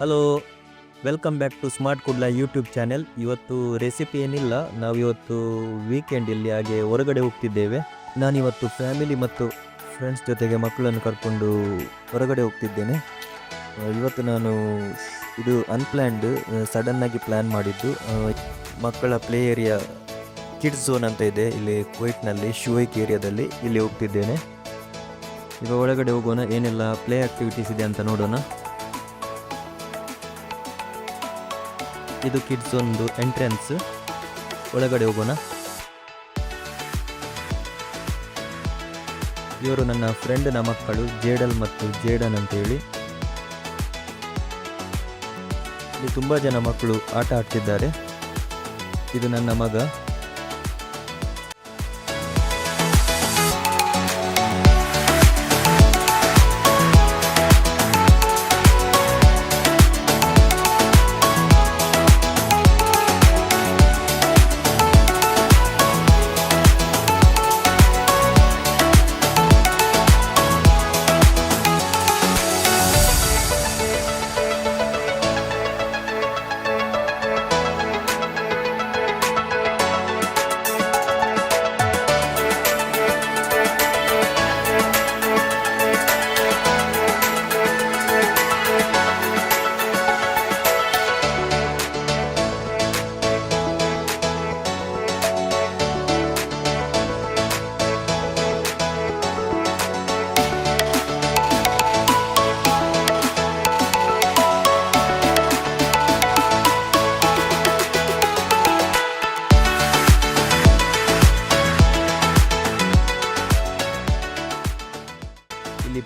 Hello welcome back to smart Kudla YouTube channel ಇವತ್ತು recipe ಏನಿಲ್ಲ ನಾವು ಇವತ್ತು ವೀಕೆಂಡ್ ಇಲ್ಲಿ ಹಾಗೆ ಹೊರಗಡೆ ಹೋಗ್ತಿದ್ದೇವೆ. ನಾನಿವತ್ತು ಫ್ಯಾಮಿಲಿ ಮತ್ತು ಫ್ರೆಂಡ್ಸ್ ಜೊತೆಗೆ ಮಕ್ಕಳನ್ನು ಕರ್ಕೊಂಡು ಹೊರಗಡೆ ಹೋಗ್ತಿದ್ದೇನೆ. ಇವತ್ತು ನಾನು ಇದು ಅನ್ಪ್ಲ್ಯಾನ್ಡ್ ಸಡನ್ನಾಗಿ ಪ್ಲ್ಯಾನ್ ಮಾಡಿದ್ದು. ಮಕ್ಕಳ ಪ್ಲೇ ಏರಿಯಾ ಕಿಡ್ಸ್ ಝೋನ್ ಅಂತ ಇದೆ. ಇಲ್ಲಿ ಕುವೈಟ್ನಲ್ಲಿ ಶಿವೈಕ್ ಏರಿಯಾದಲ್ಲಿ ಇಲ್ಲಿ ಹೋಗ್ತಿದ್ದೇನೆ. ಈಗ ಒಳಗಡೆ ಹೋಗೋಣ, ಏನೆಲ್ಲ ಪ್ಲೇ ಆಕ್ಟಿವಿಟೀಸ್ ಇದೆ ಅಂತ ನೋಡೋಣ. ಇದು ಕಿಡ್ಸ್ ಒಂದು ಎಂಟ್ರೆನ್ಸ್. ಒಳಗಡೆ ಹೋಗೋಣ. ಇವರು ನನ್ನ ಫ್ರೆಂಡ್ನ ಮಕ್ಕಳು, ಜೇಡಲ್ ಮತ್ತು ಜೇಡನ್ ಅಂತ ಹೇಳಿ ಇಲ್ಲಿ ತುಂಬ ಜನ ಮಕ್ಕಳು ಆಟ ಆಡ್ತಿದ್ದಾರೆ. ಇದು ನನ್ನ ಮಗ.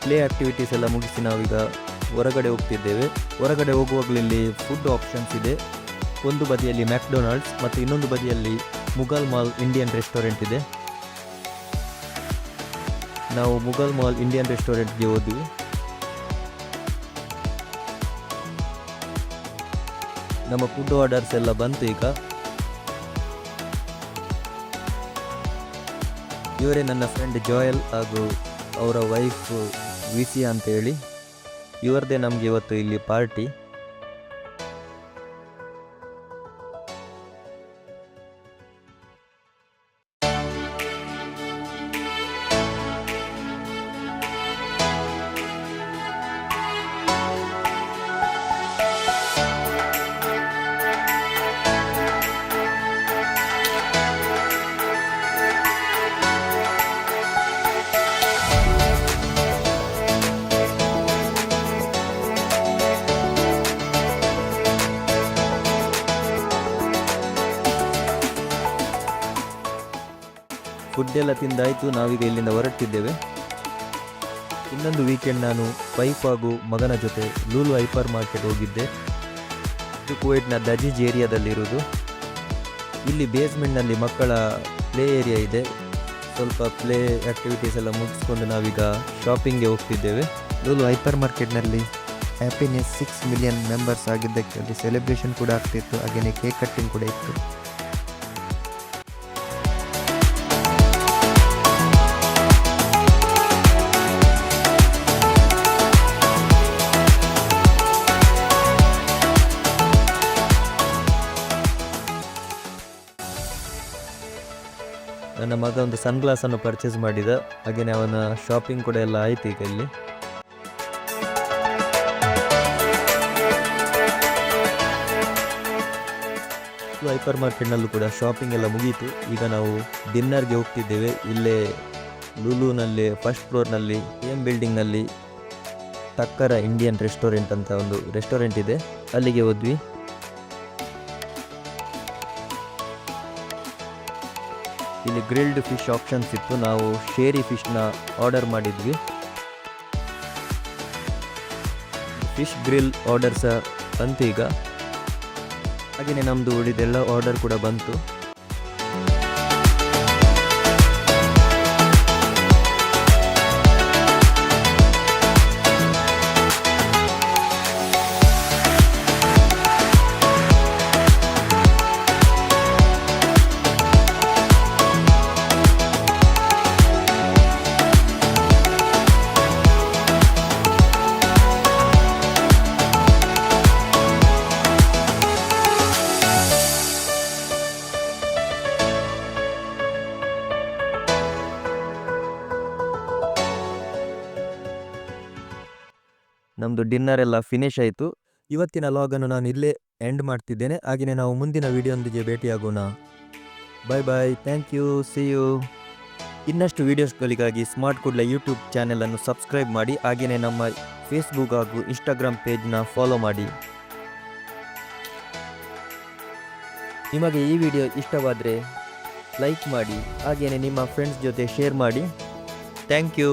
ಪ್ಲೇ ಆ್ಯಕ್ಟಿವಿಟೀಸ್ ಎಲ್ಲ ಮುಗಿಸಿ ನಾವೀಗ ಹೊರಗಡೆ ಹೋಗ್ತಿದ್ದೇವೆ. ಹೊರಗಡೆ ಹೋಗುವಾಗಲಿಲ್ಲಿ ಫುಡ್ ಆಪ್ಷನ್ಸ್ ಇದೆ. ಒಂದು ಬದಿಯಲ್ಲಿ ಮ್ಯಾಕ್ಡೊನಾಲ್ಡ್ಸ್ ಮತ್ತು ಇನ್ನೊಂದು ಬದಿಯಲ್ಲಿ ಮುಘಲ್ ಮಾಲ್ ಇಂಡಿಯನ್ ರೆಸ್ಟೋರೆಂಟ್ ಇದೆ. ನಾವು ಮುಘಲ್ ಮಾಲ್ ಇಂಡಿಯನ್ ರೆಸ್ಟೋರೆಂಟ್ಗೆ ಹೋದ್ವಿ. ನಮ್ಮ ಫುಡ್ ಆರ್ಡರ್ಸ್ ಎಲ್ಲ ಬಂತು ಈಗ. ಇವರೇ ನನ್ನ ಫ್ರೆಂಡ್ ಜೋಯಲ್ ಹಾಗೂ ಅವರ ವೈಫ್ ವಿಸಿಯಾ ಅಂತ ಹೇಳಿ ಇವರದೇ ನಮಗೆ ಇವತ್ತು ಇಲ್ಲಿ ಪಾರ್ಟಿ ಫುಡ್ ಎಲ್ಲ ತಿಂದಾಯಿತು, ನಾವೀಗ ಇಲ್ಲಿಂದ ಹೊರಟಿದ್ದೇವೆ. ಇನ್ನೊಂದು ವೀಕೆಂಡ್ ನಾನು ವೈಫ್ ಹಾಗೂ ಮಗನ ಜೊತೆ ಲೂಲು ಹೈಪರ್ ಮಾರ್ಕೆಟ್ ಹೋಗಿದ್ದೆ. ಇದು ಕುವೈಟ್ನ ದಜೀಜ್ ಏರಿಯಾದಲ್ಲಿರುವುದು ಇಲ್ಲಿ ಬೇಸ್ಮೆಂಟ್ನಲ್ಲಿ ಮಕ್ಕಳ ಪ್ಲೇ ಏರಿಯಾ ಇದೆ. ಸ್ವಲ್ಪ ಪ್ಲೇ ಆ್ಯಕ್ಟಿವಿಟೀಸ್ ಎಲ್ಲ ಮುಗಿಸ್ಕೊಂಡು ನಾವೀಗ ಶಾಪಿಂಗ್ಗೆ ಹೋಗ್ತಿದ್ದೇವೆ. ಲೂಲು ಹೈಪರ್ ಮಾರ್ಕೆಟ್ನಲ್ಲಿ ಹ್ಯಾಪಿನೆಸ್ ಸಿಕ್ಸ್ ಮಿಲಿಯನ್ ಮೆಂಬರ್ಸ್ ಆಗಿದ್ದಕ್ಕೆ ಅಲ್ಲಿ ಸೆಲೆಬ್ರೇಷನ್ ಕೂಡ ಆಗ್ತಿತ್ತು ಹಾಗೆಯೇ ಕೇಕ್ ಕಟ್ಟಿಂಗ್ ಕೂಡ ಇತ್ತು. ನನ್ನ ಮಗ ಒಂದು ಸನ್ ಗ್ಲಾಸನ್ನು ಪರ್ಚೇಸ್ ಮಾಡಿದ. ಹಾಗೆಯೇ ಅವನ ಶಾಪಿಂಗ್ ಕೂಡ ಎಲ್ಲ ಆಯ್ತು ಈಗ ಇಲ್ಲಿ. ಹೈಪರ್ ಮಾರ್ಕೆಟ್ನಲ್ಲೂ ಕೂಡ ಶಾಪಿಂಗ್ ಎಲ್ಲ ಮುಗೀತು. ಈಗ ನಾವು ಡಿನ್ನರ್ಗೆ ಹೋಗ್ತಿದ್ದೇವೆ. ಇಲ್ಲೇ ಲುಲುನಲ್ಲಿ ಫಸ್ಟ್ ಫ್ಲೋರ್ನಲ್ಲಿ ಎಂ ಬಿಲ್ಡಿಂಗ್ನಲ್ಲಿ ತಕ್ಕರ ಇಂಡಿಯನ್ ರೆಸ್ಟೋರೆಂಟ್ ಅಂತ ಒಂದು ರೆಸ್ಟೋರೆಂಟ್ ಇದೆ. ಅಲ್ಲಿಗೆ ಹೋದ್ವಿ. ಇಲ್ಲಿ ಗ್ರಿಲ್ಡ್ ಫಿಶ್ ಆಪ್ಷನ್ಸ್ ಇತ್ತು. ನಾವು ಶೇರಿ ಫಿಶ್ನ ಆರ್ಡರ್ ಮಾಡಿದ್ವಿ. ಫಿಶ್ ಗ್ರಿಲ್ ಆರ್ಡರ್ ಸಹ ಹಾಗೆಯೇ ನಮ್ಮದು ಉಳಿದೆಲ್ಲ ಆರ್ಡರ್ ಕೂಡ ಬಂತು. ನಮ್ಮದು ಡಿನ್ನರ್ ಎಲ್ಲ ಫಿನಿಶ್ ಆಯಿತು. ಇವತ್ತಿನ ಲಾಗನ್ನು ನಾನು ಇಲ್ಲೇ ಎಂಡ್ ಮಾಡ್ತಿದ್ದೇನೆ. ಹಾಗೆಯೇ ನಾವು ಮುಂದಿನ ವಿಡಿಯೋದೊಂದಿಗೆ ಭೇಟಿಯಾಗೋಣ. Bye bye thank you see you ಇನ್ನಷ್ಟು ವೀಡಿಯೋಸ್ಗಳಿಗಾಗಿ ಸ್ಮಾರ್ಟ್ ಕುಡ್ಲ ಯೂಟ್ಯೂಬ್ ಚಾನೆಲನ್ನು ಸಬ್ಸ್ಕ್ರೈಬ್ ಮಾಡಿ. ಹಾಗೆಯೇ ನಮ್ಮ ಫೇಸ್ಬುಕ್ ಹಾಗೂ ಇನ್ಸ್ಟಾಗ್ರಾಮ್ ಪೇಜ್ನ ಫಾಲೋ ಮಾಡಿ. ನಿಮಗೆ ಈ ವಿಡಿಯೋ ಇಷ್ಟವಾದರೆ ಲೈಕ್ ಮಾಡಿ. ಹಾಗೆಯೇ ನಿಮ್ಮ ಫ್ರೆಂಡ್ಸ್ ಜೊತೆ ಶೇರ್ ಮಾಡಿ. Thank you